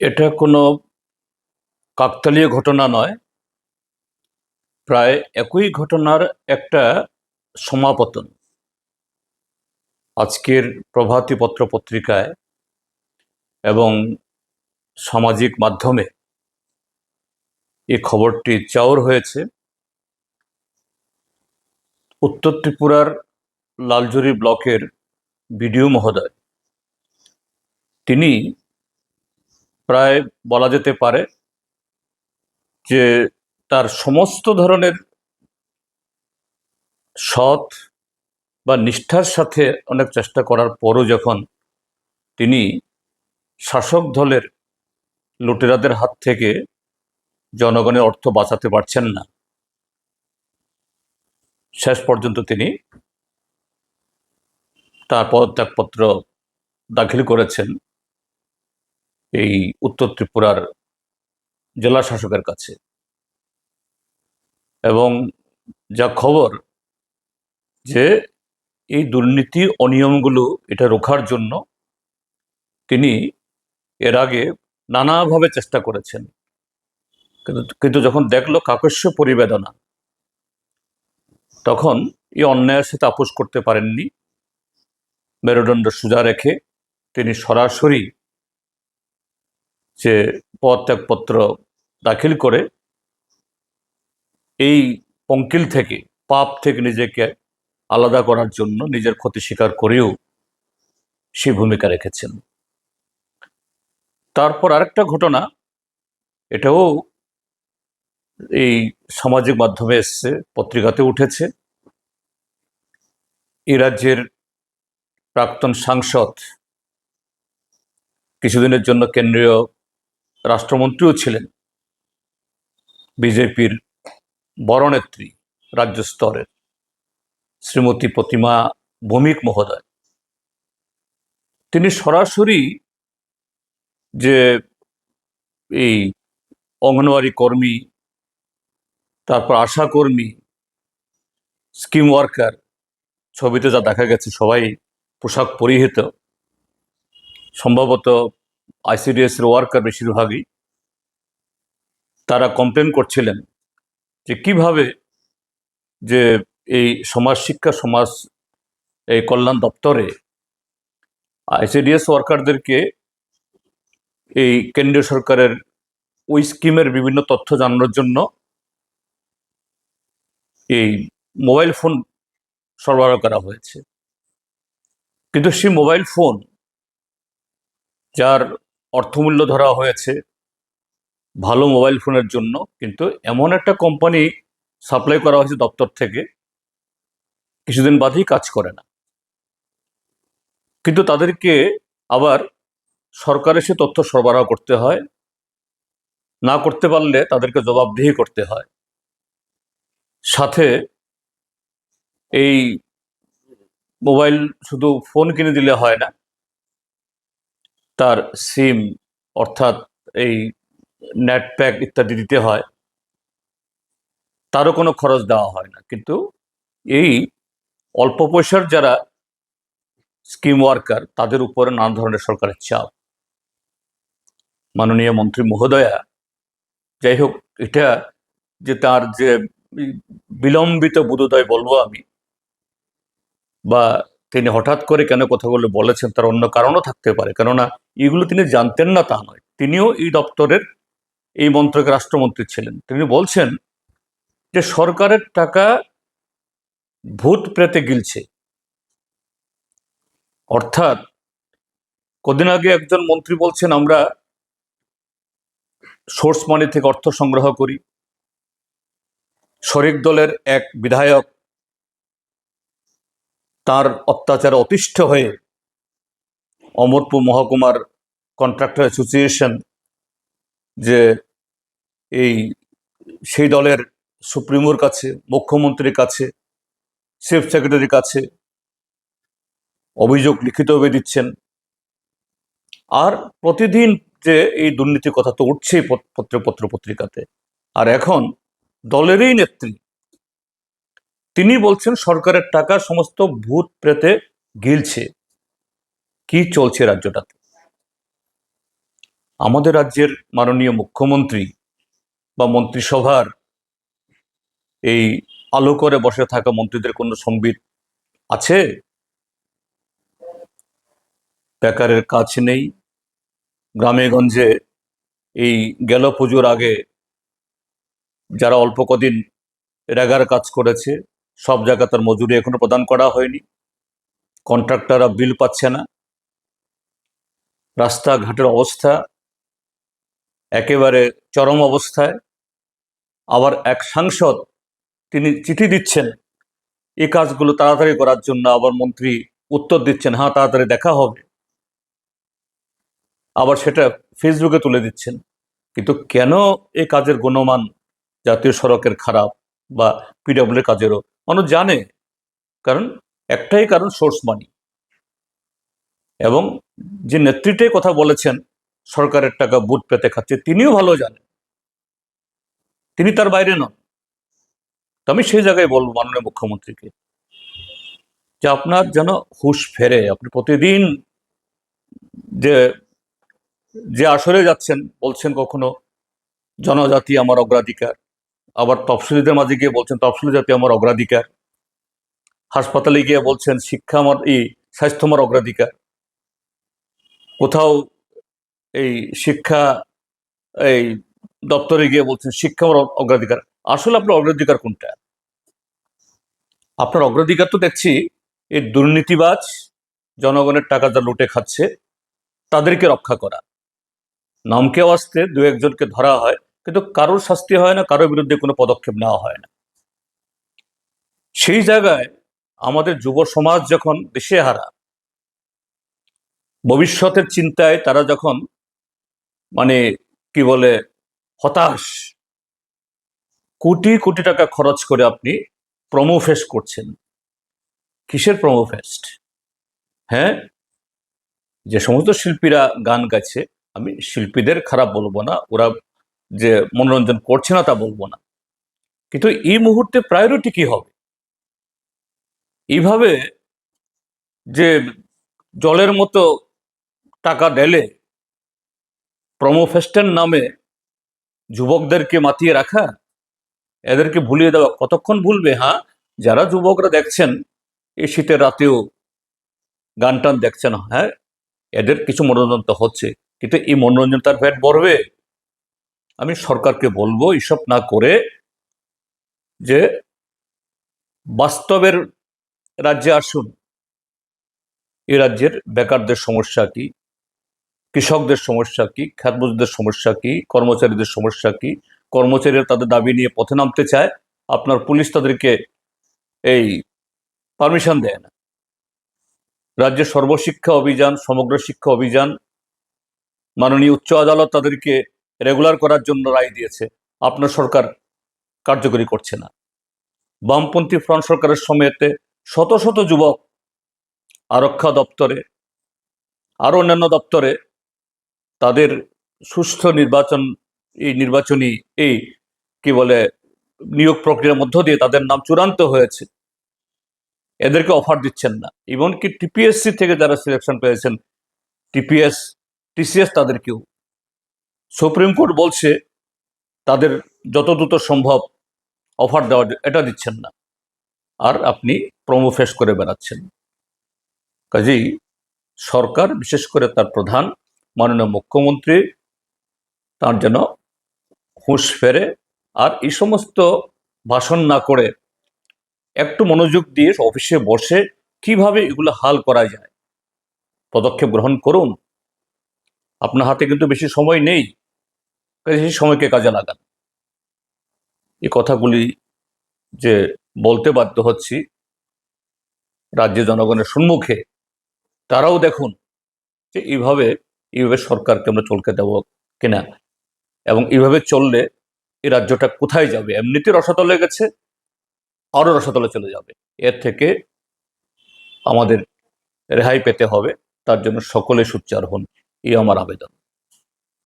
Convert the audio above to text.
এটা কোনো কাকতালীয় ঘটনা নয়। প্রায় একই ঘটনার একটা সমাপতন। আজকের প্রভাতী পত্র পত্রিকায় এবং সামাজিক মাধ্যমে এই খবরটি চাওর হয়েছে। উত্তর ত্রিপুরার লালজুরি ব্লকের বিডিও মহোদয়, তিনি প্রায় বলা যেতে পারে যে তার সমস্ত ধরনের সৎ বা নিষ্ঠার সাথে অনেক চেষ্টা করার পরও যখন তিনি শাসক দলের লুটেরাদের হাত থেকে জনগণের অর্থ বাঁচাতে পারছেন না, শেষ পর্যন্ত তিনি তার পদত্যাগপত্র দাখিল করেছেন। এই উত্তর ত্রিপুরার জেলা শাসকের কাছে। এবং যা খবর যে এই দুর্নীতি অনিয়মগুলো এটা রোখার জন্য তিনি এর আগে নানাভাবে চেষ্টা করেছেন। কিন্তু কিন্তু যখন দেখল কাকস্য পরিবেদনা, তখন এই অন্যায়ের সাথে আপোষ করতে পারেননি। মেরুদণ্ড সোজা রেখে তিনি সরাসরি যে পদত্যাগপত্র দাখিল করে এই পঙ্কিল থেকে, পাপ থেকে নিজেকে আলাদা করার জন্য নিজের ক্ষতি স্বীকার করেও সে ভূমিকা রেখেছেন। তারপর আরেকটা ঘটনা, এটাও এই সামাজিক মাধ্যমে এসছে, পত্রিকাতে উঠেছে। এই রাজ্যের প্রাক্তন সাংসদ, কিছুদিনের জন্য কেন্দ্রীয় রাষ্ট্রমন্ত্রীও ছিলেন। বিজেপির বড় নেত্রী রাজ্য স্তরের শ্রীমতী প্রতিমা ভৌমিক মহোদয়। তিনি সরাসরি যে এই অঙ্গনওয়াড়ি কর্মী, তারপর আশা কর্মী স্কিম ওয়ার্কার ছবিতে যা দেখা গেছে সবাই পোশাক পরিহিত, সম্ভবত আইসিডিএস এর ওয়ার্কার বেশিরভাগই তারা কমপ্লেন করছিলেন যে কীভাবে যে এই সমাজ শিক্ষা সমাজ এই কল্যাণ দপ্তরে আইসিডিএস ওয়ার্কারদেরকে এই কেন্দ্রীয় সরকারের ওই স্কিমের বিভিন্ন তথ্য জানানোর জন্য এই মোবাইল ফোন সরবরাহ করা হয়েছে। কিন্তু সেই মোবাইল ফোন যার অর্থমূল্য ধরা হয়েছে ভালো মোবাইল ফোনের জন্য, কিন্তু এমন একটা কোম্পানি সাপ্লাই করা হয়েছে দপ্তর থেকে, কিছুদিন বাদেই কাজ করে না। কিন্তু তাদেরকে আবার সরকারের সে তথ্য সরবরাহ করতে হয়, না করতে পারলে তাদেরকে জবাবদিহি করতে হয়। সাথে এই মোবাইল শুধু ফোন কিনে দিলে হয় না তার সিম অর্থাৎ এই নেট প্যাক ইত্যাদি দিতে হয়, তারও কোনো খরচ দেওয়া হয় না। কিন্তু এই অল্প পয়সার যারা স্কিম ওয়ার্কার, তাদের উপরে নানা ধরনের সরকারের চাপ। মাননীয় মন্ত্রী মহোদয়া, যাই হোক, এটা যে তার যে বিলম্বিত বোধোদয় বলব আমি, বা তিনি হঠাৎ করে কেন কথাগুলো বলেছেন তার অন্য কারণও থাকতে পারে। কেননা এগুলো তিনি জানতেন না তা নয়। তিনিও এই দপ্তরের এই মন্ত্রকের রাষ্ট্রমন্ত্রী ছিলেন। তিনি বলছেন যে সরকারের টাকা ভূত প্রেতে গিলছে। অর্থাৎ কদিন আগে একজন মন্ত্রী বলছেন, আমরা সোর্স মানি থেকে অর্থ সংগ্রহ করি। শরিক দলের এক বিধায়ক তার অত্যাচারে অতিষ্ঠ হয়ে অমরপুর মহকুমার কন্ট্রাক্টর অ্যাসোসিয়েশন যে এই সেই দলের সুপ্রিমোর কাছে, মুখ্যমন্ত্রীর কাছে চিফ সেক্রেটারির কাছে অভিযোগ লিখিতভাবে দিচ্ছেন। আর প্রতিদিন যে এই দুর্নীতির কথা তো উঠছেই পত্র পত্র পত্রিকাতে আর এখন দলেরই নেত্রী তিনি বলছেন, সরকারের টাকা সমস্ত ভূত প্রেতে গিলছে। কি চলছে রাজ্যটাতে? আমাদের রাজ্যের মাননীয় মুখ্যমন্ত্রী বা মন্ত্রিসভার এই আলো করে বসে থাকা মন্ত্রীদের কোনো সম্বিত আছে? বেকারের কাজ নেই। গ্রামে গঞ্জে এই গেল পুজোর আগে যারা অল্প কদিন রেগার কাজ করেছে সব জায়গা তার মজুরি এখনও প্রদান করা হয়নি। কন্ট্রাক্টররা বিল পাচ্ছে না। রাস্তাঘাটের অবস্থা একেবারে চরম অবস্থায়। আবার এক সাংসদ তিনি চিঠি দিচ্ছেন এই কাজগুলো তাড়াতাড়ি করার জন্য আবার মন্ত্রী উত্তর দিচ্ছেন। হ্যাঁ তাড়াতাড়ি দেখা হবে। আবার সেটা ফেসবুকে তুলে দিচ্ছেন। কিন্তু কেন এ কাজের গুণমান জাতীয় সড়কের খারাপ? বা পিডব্লিউ কাজেরও। মানুষ জানে, কারণ একটাই কারণ সোর্স মানি এবং যে নেতৃত্বে কথা বলেছেন, সরকারের টাকা, বুট পেতে খাচ্ছে, তিনিও ভালো জানেন। তিনি তার বাইরে নন। তো আমি সেই জায়গায় বলব মাননীয় মুখ্যমন্ত্রীকে যে আপনার যেন হুশ ফেরে। আপনি প্রতিদিন যে যে আসরে যাচ্ছেন, বলছেন কখনো, জনজাতি আমার অগ্রাধিকার। আবার তফসিলিদের মাঝে গিয়ে বলছেন, তফসিলি জাতি আমার অগ্রাধিকার। হাসপাতালে গিয়ে বলছেন, শিক্ষা আমার এই স্বাস্থ্য আমার অগ্রাধিকার। কোথাও এই শিক্ষা, এই দপ্তরে গিয়ে বলছেন, শিক্ষা আমার অগ্রাধিকার। আসলে আপনার অগ্রাধিকার কোনটা? আপনার অগ্রাধিকার তো দেখছি, এই দুর্নীতিবাজ জনগণের টাকা যা লুটে খাচ্ছে, তাদেরকে রক্ষা করা। নামকে আসতে দু একজনকে ধরা হয়। কিন্তু কারোর শাস্তি হয় না, কারোর বিরুদ্ধে কোনো পদক্ষেপ নেওয়া হয় না। সেই জায়গায় আমাদের যুব সমাজ যখন দিশেহারা ভবিষ্যতের চিন্তায় তারা যখন মানে কি বলে হতাশ, কোটি কোটি টাকা খরচ করে আপনি প্রমো ফেস্ট করছেন। কিসের প্রমো ফেস্ট হ্যাঁ? যে সমস্ত শিল্পীরা গান গাইছে, আমি শিল্পীদের খারাপ বলব না, ওরা যে মনোরঞ্জন করছে না তা বলব না। কিন্তু এই মুহূর্তে প্রায়োরিটি কি হবে? এইভাবে যে জলের মতো টাকা ঢেলে প্রমো ফেস্টের নামে যুবকদেরকে মাতিয়ে রাখা, এদেরকে ভুলিয়ে দেওয়া, কতক্ষণ ভুলবে হ্যাঁ? যারা যুবকরা দেখছেন, এই শীতের রাতেও গান টান দেখছেন হ্যাঁ? এদের কিছু মনোরঞ্জন তো হচ্ছে, কিন্তু এই মনোরঞ্জন তার ফ্যাট বড়বে আমি সরকারকে বলব এইসব না করে যে বাস্তবের রাজ্যে আসুন। এ রাজ্যের বেকারদের সমস্যা কি? কৃষকদের সমস্যা কি? খ্যাতমজুরদের সমস্যা কি? কর্মচারীদের সমস্যা কি? কর্মচারীরা তাদের দাবি নিয়ে পথে নামতে চায়, আপনার পুলিশ তাদেরকে এই পারমিশন দেয় না। রাজ্যের সর্বশিক্ষা অভিযান, সমগ্র শিক্ষা অভিযান, মাননীয় উচ্চ আদালত তাদেরকে রেগুলার করার জন্য রায় দিয়েছে। আপনার সরকার কার্যকরী করছে না। বামপন্থী ফ্রন্ট সরকারের সময়তে শত শত যুবক আরক্ষা দপ্তরে আরও অন্যান্য দপ্তরে তাদের সুষ্ঠু নির্বাচন, এই নির্বাচনী, এই কি বলে, নিয়োগ প্রক্রিয়ার মধ্য দিয়ে তাদের নাম চূড়ান্ত হয়েছে। এদেরকে অফার দিচ্ছেন না। এমনকি টিপিএসসি থেকে যারা সিলেকশন পেয়েছেন টিপিএস টিসিএস তাদেরকেও সুপ্রিম কোর্ট বলছে, তাদের যত দ্রুত সম্ভব অফার দেওয়া এটা দিচ্ছেন না। আর আপনি প্রমো ফেস করে বেড়াচ্ছেন। কাজেই সরকার, বিশেষ করে তার প্রধান, মাননীয় মুখ্যমন্ত্রী, তার যেন হুঁশ ফেরে। আর এই সমস্ত ভাষণ না করে একটু মনোযোগ দিয়ে অফিসে বসে কীভাবে এগুলো হাল করা যায়, পদক্ষেপ গ্রহণ করুন। আপনার হাতে কিন্তু বেশি সময় নেই। সেই সময়কে কাজে লাগান। এই কথাগুলি যে বলতে বাধ্য হচ্ছি রাজ্য জনগণের সম্মুখে, তারাও দেখুন যে এইভাবে এইভাবে সরকারকে আমরা চলকে দেব কিনা এবং এইভাবে চললে এই রাজ্যটা কোথায় যাবে? এমনিতে রসাতলে গেছে, আরও রসাতলে চলে যাবে। এর থেকে আমাদের রেহাই পেতে হবে, তার জন্য সকলে সুচ্চার হন। এই আমার আবেদন।